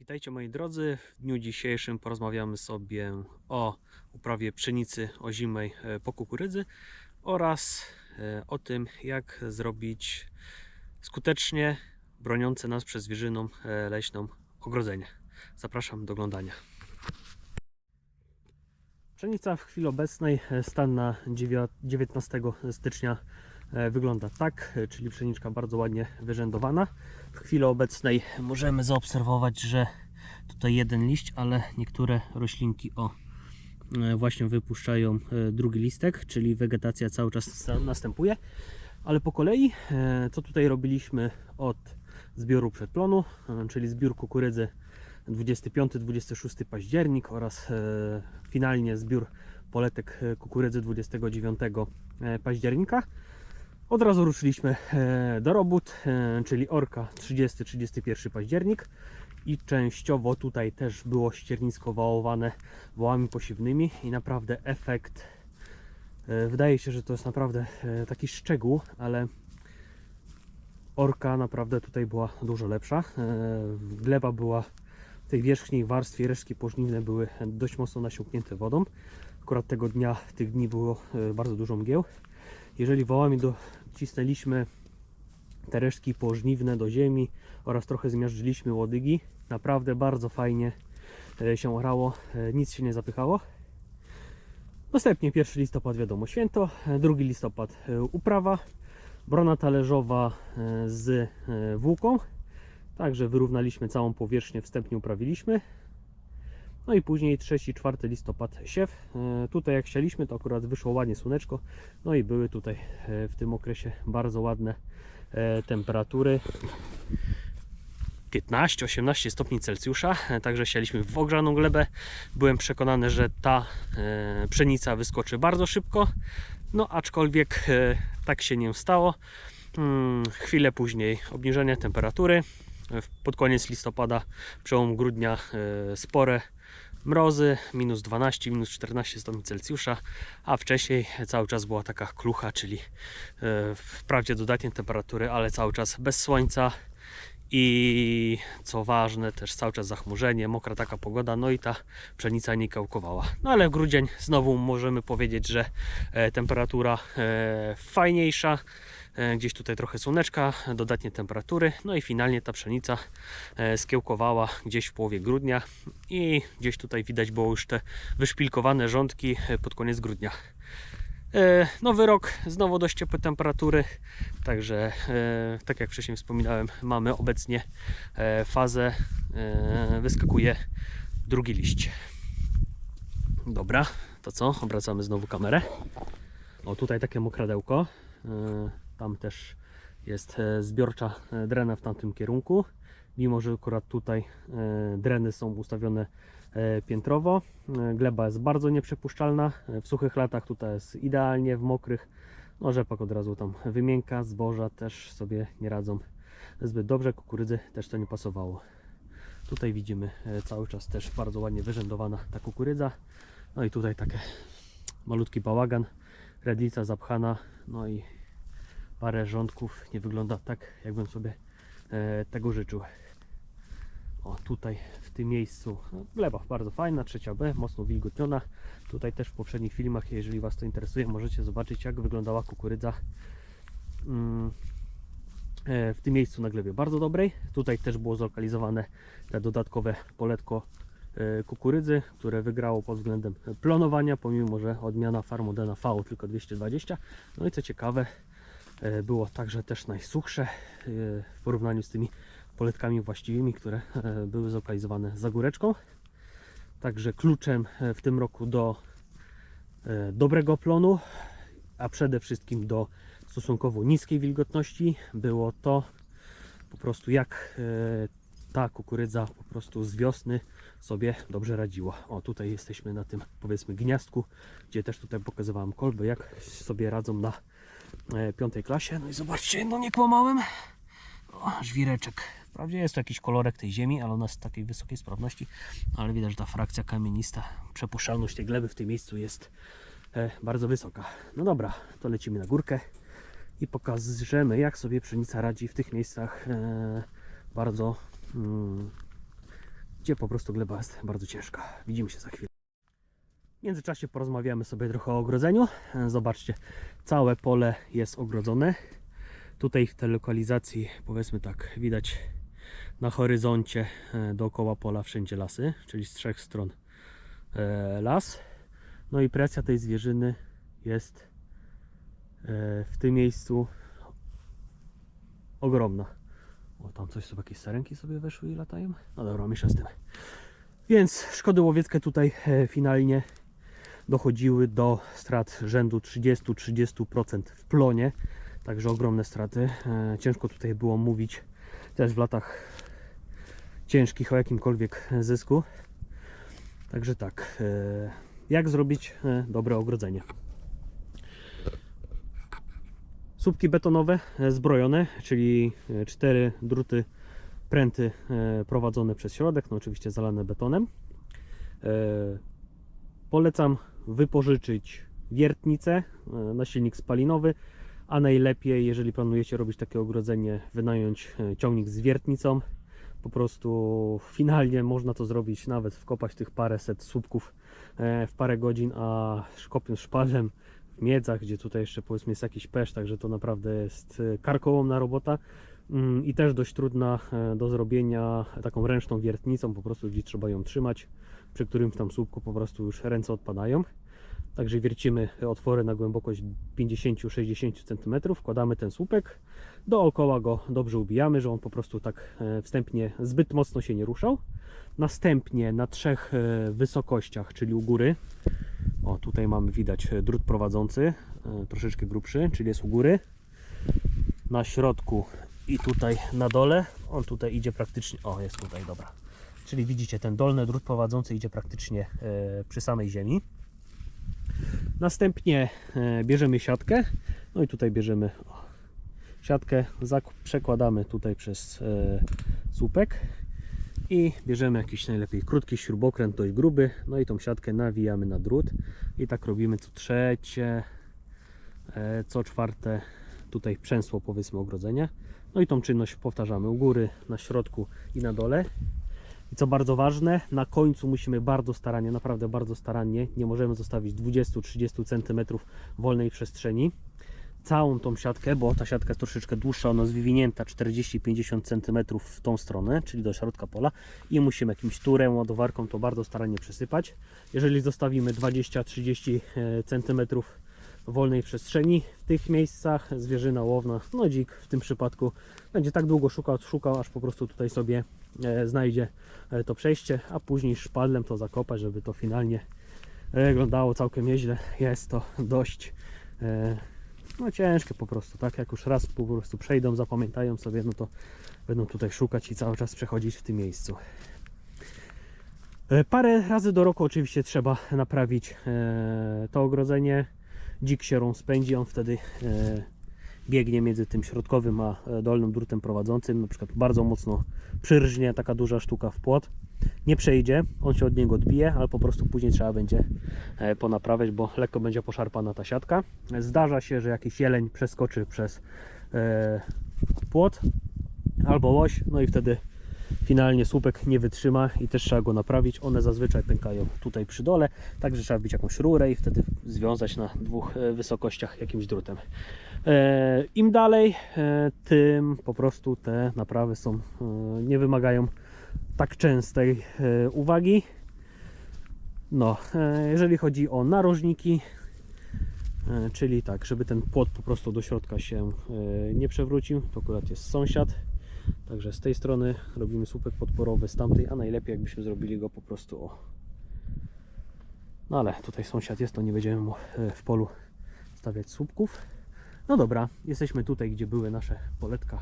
Witajcie moi drodzy. W dniu dzisiejszym porozmawiamy sobie o uprawie pszenicy ozimej e, po kukurydzy oraz e, o tym, jak zrobić skutecznie broniące nas przed zwierzyną e, leśną ogrodzenie. Zapraszam do oglądania. Pszenica w chwili obecnej, stan na dziewię- 19 stycznia wygląda tak, e, czyli pszeniczka bardzo ładnie wyrzędowana. W chwili obecnej możemy zaobserwować, że tutaj jeden liść, ale niektóre roślinki o e, właśnie wypuszczają e, drugi listek, czyli wegetacja cały czas na- następuje. Ale po kolei, e, co tutaj robiliśmy od zbioru przedplonu, e, czyli zbiór kukurydzy 25-26 październik oraz e, finalnie zbiór poletek e, kukurydzy 29 e, października. Od razu ruszyliśmy e, do robót, e, czyli orka 30-31 październik i częściowo tutaj też było ściernisko wałowane wołami posiewnymi i naprawdę efekt e, wydaje się, że to jest naprawdę taki szczegół, ale orka naprawdę tutaj była dużo lepsza. Gleba była w tej wierzchniej warstwie, resztki pożniwne były dość mocno nasiąknięte wodą. Akurat tego dnia, tych dni było bardzo dużo mgieł. Jeżeli wołami docisnęliśmy te resztki pożniwne do ziemi oraz trochę zmiażdżyliśmy łodygi, naprawdę bardzo fajnie e, się orało, e, nic się nie zapychało. Następnie 1 listopad wiadomo święto, e, 2 listopad e, uprawa, brona talerzowa z włóką, także wyrównaliśmy całą powierzchnię, wstępnie uprawiliśmy. No i później 3-4 listopad siew. E, Tutaj jak chcieliśmy, to akurat wyszło ładnie słoneczko. No i były tutaj e, w tym okresie bardzo ładne e, temperatury. 15-18 stopni Celsjusza, także sialiśmy w ogrzaną glebę. Byłem przekonany, że ta pszenica wyskoczy bardzo szybko, no aczkolwiek tak się nie stało. Mm, Chwilę później obniżenie temperatury. Pod koniec listopada, przełom grudnia spore mrozy, minus 12, minus 14 stopni Celsjusza, a wcześniej cały czas była taka klucha, czyli e, wprawdzie dodatnie temperatury, ale cały czas bez słońca i co ważne też cały czas zachmurzenie, mokra taka pogoda, no i ta pszenica nie kiełkowała. No ale grudzień znowu możemy powiedzieć, że e, temperatura e, fajniejsza, gdzieś tutaj trochę słoneczka, dodatnie temperatury, no i finalnie ta pszenica e, skiełkowała gdzieś w połowie grudnia i gdzieś tutaj widać było już te wyszpilkowane rządki e, pod koniec grudnia. E, Nowy rok, znowu dość ciepłe temperatury, także e, tak jak wcześniej wspominałem, mamy obecnie e, fazę, e, wyskakuje drugi liść. Dobra, to co? Obracamy znowu kamerę. O, tutaj takie mokradełko. Tam też jest e, zbiorcza e, drena w tamtym kierunku. Mimo, że akurat tutaj e, dreny są ustawione piętrowo. Gleba jest bardzo nieprzepuszczalna. W suchych latach tutaj jest idealnie, w mokrych no rzepak od razu tam wymięka, zboża też sobie nie radzą zbyt dobrze, kukurydzy też to nie pasowało. Tutaj widzimy cały czas też bardzo ładnie wyrzędowana ta kukurydza. No i tutaj takie malutki bałagan, redlica zapchana, no i parę rządków. Nie wygląda tak, jakbym sobie e, tego życzył. O, tutaj w tym miejscu no, gleba bardzo fajna, trzecia B, mocno wilgotniona. Tutaj też w poprzednich filmach, jeżeli Was to interesuje, możecie zobaczyć jak wyglądała kukurydza mm, e, w tym miejscu na glebie bardzo dobrej. Tutaj też było zlokalizowane te dodatkowe poletko e, kukurydzy, które wygrało pod względem plonowania, pomimo że odmiana Farmodena V tylko 220. No i co ciekawe, e, było także też najsuchsze e, w porównaniu z tymi poletkami właściwymi, które e, były zlokalizowane za góreczką. Także kluczem e, w tym roku do e, dobrego plonu, a przede wszystkim do stosunkowo niskiej wilgotności było to po prostu jak e, ta kukurydza po prostu z wiosny sobie dobrze radziła. O tutaj jesteśmy na tym powiedzmy gniazdku, gdzie też tutaj pokazywałem kolby jak sobie radzą na e, piątej klasie. No i zobaczcie, no nie kłamałem. O, żwireczek. Wprawdzie jest to jakiś kolorek tej ziemi, ale ona jest takiej wysokiej sprawności, ale widać, że ta frakcja kamienista, przepuszczalność tej gleby w tym miejscu jest e, bardzo wysoka. No dobra, to lecimy na górkę i pokażemy, jak sobie pszenica radzi w tych miejscach e, bardzo mm, gdzie po prostu gleba jest bardzo ciężka. Widzimy się za chwilę. W międzyczasie porozmawiamy sobie trochę o ogrodzeniu. Zobaczcie, całe pole jest ogrodzone. Tutaj w tej lokalizacji, powiedzmy tak, widać na horyzoncie e, dookoła pola wszędzie lasy, czyli z trzech stron e, las. No i presja tej zwierzyny jest e, w tym miejscu ogromna. O, tam coś sobie, jakieś sarenki sobie weszły i latają. No dobra, miesza z tym. Więc szkody łowieckie tutaj finalnie dochodziły do strat rzędu 30-30% w plonie. Także ogromne straty. E, Ciężko tutaj było mówić też w latach ciężkich o jakimkolwiek zysku. Także tak, e, jak zrobić e, dobre ogrodzenie? Słupki betonowe e, zbrojone, czyli e, cztery druty pręty e, prowadzone przez środek, no oczywiście zalane betonem. E, Polecam wypożyczyć wiertnicę e, na silnik spalinowy, a najlepiej, jeżeli planujecie robić takie ogrodzenie, wynająć e, ciągnik z wiertnicą. Po prostu finalnie można to zrobić, nawet wkopać tych paręset słupków e, w parę godzin, a kopiąc szpalem w miedzach, gdzie tutaj jeszcze powiedzmy jest jakiś pesz, także to naprawdę jest karkołomna robota mm, i też dość trudna do zrobienia taką ręczną wiertnicą, po prostu gdzie trzeba ją trzymać, przy którym tam słupku po prostu już ręce odpadają. Także wiercimy otwory na głębokość 50-60 cm, wkładamy ten słupek, dookoła go dobrze ubijamy, że on po prostu tak e, wstępnie zbyt mocno się nie ruszał. Następnie na trzech e, wysokościach, czyli u góry, o tutaj mamy widać e, drut prowadzący, troszeczkę grubszy, czyli jest u góry, na środku i tutaj na dole, on tutaj idzie praktycznie, o jest tutaj, dobra. Czyli widzicie, ten dolny drut prowadzący idzie praktycznie e, przy samej ziemi. Następnie e, bierzemy siatkę, no i tutaj bierzemy siatkę, przekładamy tutaj przez e, słupek i bierzemy jakiś najlepiej krótki śrubokręt, dość gruby, no i tą siatkę nawijamy na drut i tak robimy co trzecie, co czwarte tutaj przęsło powiedzmy ogrodzenia. No i tą czynność powtarzamy u góry, na środku i na dole. I co bardzo ważne, na końcu musimy bardzo starannie, naprawdę bardzo starannie, nie możemy zostawić 20-30 cm wolnej przestrzeni. Całą tą siatkę, bo ta siatka jest troszeczkę dłuższa, ona jest wywinięta 40-50 cm w tą stronę, czyli do środka pola i musimy jakimś turem, ładowarką to bardzo starannie przesypać. Jeżeli zostawimy 20-30 cm wolnej przestrzeni w tych miejscach, zwierzyna łowna, no dzik w tym przypadku będzie tak długo szukał, szukał, aż po prostu tutaj sobie e, znajdzie e, to przejście, a później szpadlem to zakopać, żeby to finalnie e, wyglądało całkiem nieźle. Jest to dość e, no ciężkie po prostu, tak? Jak już raz po prostu przejdą, zapamiętają sobie, no to będą tutaj szukać i cały czas przechodzić w tym miejscu. E, Parę razy do roku oczywiście trzeba naprawić e, to ogrodzenie. Dzik się rozpędzi, on wtedy e, biegnie między tym środkowym a e, dolnym drutem prowadzącym. Na przykład bardzo mocno przyrżnie taka duża sztuka w płot. Nie przejdzie, on się od niego odbije, ale po prostu później trzeba będzie e, ponaprawiać, bo lekko będzie poszarpana ta siatka. Zdarza się, że jakiś jeleń przeskoczy przez e, płot albo łoś, no i wtedy finalnie słupek nie wytrzyma i też trzeba go naprawić. One zazwyczaj pękają tutaj przy dole, także trzeba wbić jakąś rurę i wtedy związać na dwóch wysokościach jakimś drutem. E, Im dalej, e, tym po prostu te naprawy są, e, nie wymagają tak częstej uwagi. No, jeżeli chodzi o narożniki, czyli tak, żeby ten płot po prostu do środka się nie przewrócił, to akurat jest sąsiad. Także z tej strony robimy słupek podporowy, z tamtej, a najlepiej jakbyśmy zrobili go po prostu o. No ale tutaj sąsiad jest, to nie będziemy mu w polu stawiać słupków. No dobra, jesteśmy tutaj, gdzie były nasze poletka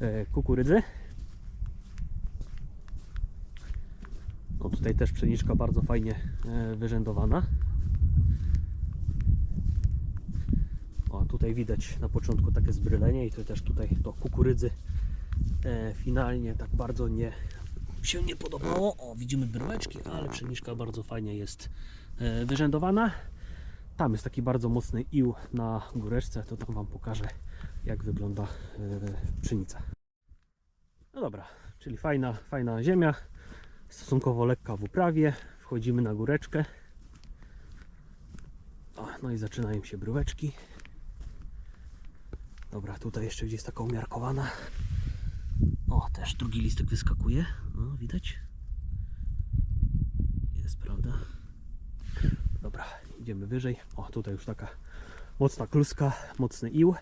e, kukurydzy. No tutaj też pszeniczka bardzo fajnie e, wyrzędowana. O, tutaj widać na początku takie zbrylenie i to też tutaj to kukurydzy e, finalnie tak bardzo nie się nie podobało. O, widzimy bryłeczki, ale pszeniczka bardzo fajnie jest wyrzędowana. Tam jest taki bardzo mocny ił na góreczce, to tam Wam pokażę jak wygląda e, pszenica. No dobra, czyli fajna, fajna ziemia. stosunkowo lekka w uprawie. Wchodzimy na góreczkę. O, no i zaczynają się bróweczki. Dobra, tutaj jeszcze gdzieś taka umiarkowana. O, też drugi listek wyskakuje. No, widać? Jest, prawda? Dobra, idziemy wyżej. O, tutaj już taka mocna kluska, mocny ił.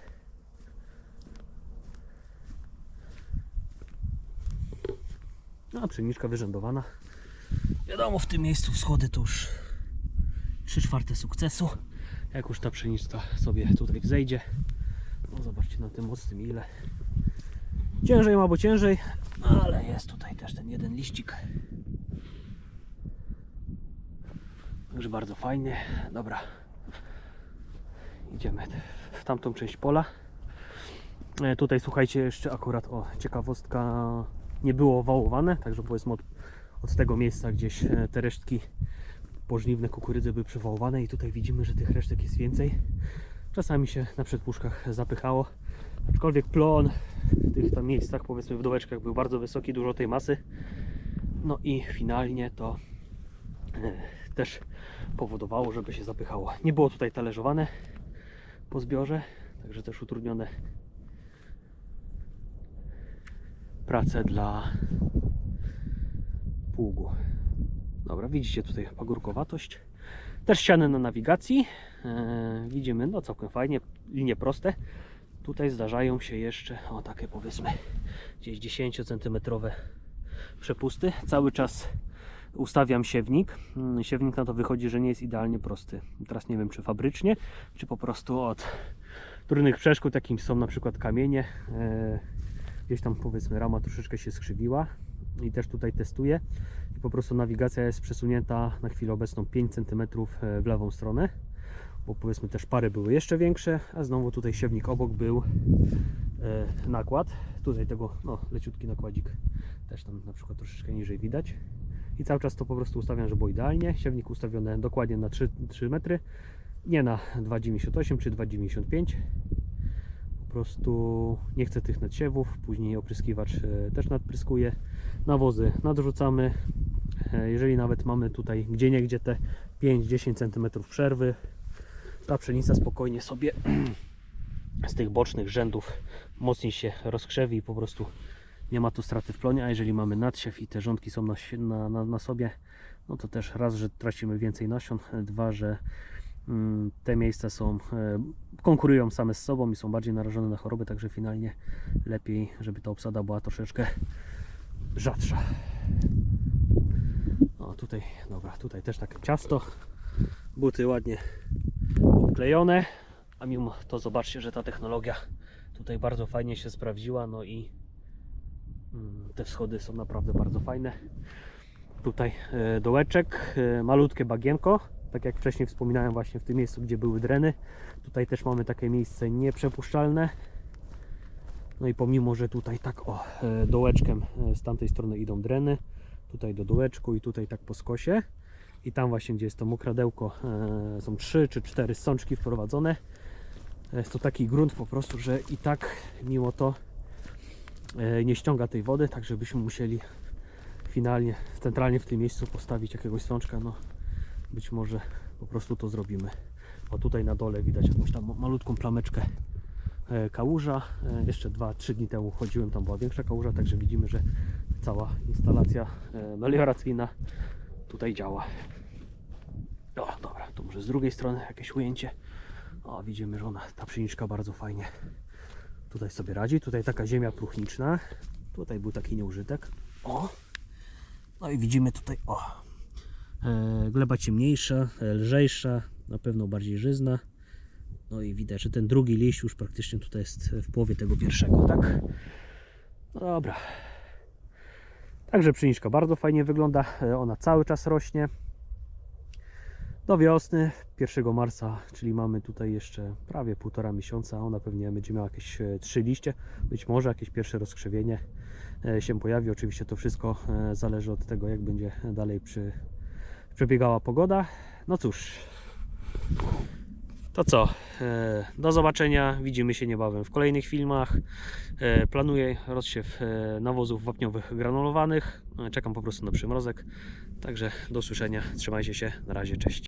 No, a pszeniczka wyrzędowana. Wiadomo, w tym miejscu wschody to już 3 czwarte sukcesu. Jak już ta pszenica sobie tutaj wzejdzie. No zobaczcie na tym mocnym ile. Ciężej ma, bo ciężej, ale jest tutaj też ten jeden liścik. Także bardzo fajnie. Dobra. Idziemy w tamtą część pola. E, Tutaj słuchajcie, jeszcze akurat o ciekawostka nie było wałowane, także powiedzmy od, od tego miejsca gdzieś e, te resztki pożniwne kukurydzy były przywołowane i tutaj widzimy, że tych resztek jest więcej. Czasami się na przedpuszkach zapychało, aczkolwiek plon w tych tam miejscach, powiedzmy w dołeczkach był bardzo wysoki, dużo tej masy. No i finalnie to e, też powodowało, żeby się zapychało. Nie było tutaj talerzowane po zbiorze, także też utrudnione prace dla pługu. Dobra, widzicie tutaj pagórkowatość. Też ściany na nawigacji. E, widzimy, no całkiem fajnie, linie proste. Tutaj zdarzają się jeszcze, o takie powiedzmy, gdzieś 10 cm przepusty. Cały czas ustawiam siewnik. Mm, Siewnik na to wychodzi, że nie jest idealnie prosty. Teraz nie wiem, czy fabrycznie, czy po prostu od trudnych przeszkód, jakim są na przykład kamienie. E, Gdzieś tam powiedzmy rama troszeczkę się skrzywiła i też tutaj testuję. I po prostu nawigacja jest przesunięta na chwilę obecną 5 cm w lewą stronę, bo powiedzmy też pary były jeszcze większe, a znowu tutaj siewnik obok był e, nakład. Tutaj tego, no leciutki nakładzik też tam na przykład troszeczkę niżej widać. I cały czas to po prostu ustawiam, żeby było idealnie. Siewnik ustawiony dokładnie na 3, 3 metry, nie na 2,98 czy 2,95 po prostu nie chcę tych nadsiewów, później opryskiwacz e, też nadpryskuje, nawozy nadrzucamy, E, jeżeli nawet mamy tutaj gdzie niegdzie te 5-10 cm przerwy, ta pszenica spokojnie sobie z tych bocznych rzędów mocniej się rozkrzewi i po prostu nie ma tu straty w plonie, a jeżeli mamy nadsiew i te rządki są na, na, na, sobie, no to też raz, że tracimy więcej nasion, dwa, że mm, te miejsca są, e, konkurują same z sobą i są bardziej narażone na choroby, także finalnie lepiej, żeby ta obsada była troszeczkę rzadsza. O tutaj, dobra, tutaj też takie ciasto, buty ładnie obklejone, a mimo to zobaczcie, że ta technologia tutaj bardzo fajnie się sprawdziła, no i te wschody są naprawdę bardzo fajne. Tutaj e, dołeczek, e, malutkie bagienko, tak jak wcześniej wspominałem właśnie w tym miejscu, gdzie były dreny. Tutaj też mamy takie miejsce nieprzepuszczalne. No i pomimo, że tutaj tak o, e, dołeczkiem z tamtej strony idą dreny, tutaj do dołeczku i tutaj tak po skosie. I tam właśnie, gdzie jest to mokradełko, są trzy czy cztery sączki wprowadzone. Jest to taki grunt po prostu, że i tak mimo to nie ściąga tej wody, tak żebyśmy musieli finalnie, centralnie w tym miejscu postawić jakiegoś sączka. No, być może po prostu to zrobimy. O tutaj na dole widać jakąś tam malutką plameczkę e, kałuża. E, Jeszcze 2-3 dni temu chodziłem, tam była większa kałuża, także widzimy, że cała instalacja e, melioracyjna tutaj działa. O, dobra, to może z drugiej strony jakieś ujęcie. O, widzimy, że ona, ta pszeniczka bardzo fajnie tutaj sobie radzi. Tutaj taka ziemia próchniczna. Tutaj był taki nieużytek. O! No i widzimy tutaj, o! E, gleba ciemniejsza, e, lżejsza, na pewno bardziej żyzna. No i widać, że ten drugi liść już praktycznie tutaj jest w połowie tego pierwszego, tak? No dobra. Także pszeniczka bardzo fajnie wygląda. E, Ona cały czas rośnie. Do wiosny, 1 marca, czyli mamy tutaj jeszcze prawie półtora miesiąca. Ona pewnie będzie miała jakieś e, trzy liście, być może jakieś pierwsze rozkrzewienie e, się pojawi. Oczywiście to wszystko e, zależy od tego, jak będzie dalej przy, przebiegała pogoda. No cóż, To co? Do zobaczenia. Widzimy się niebawem w kolejnych filmach. Planuję rozsiew nawozów wapniowych granulowanych. Czekam po prostu na przymrozek. Także do usłyszenia. Trzymajcie się. Na razie. Cześć.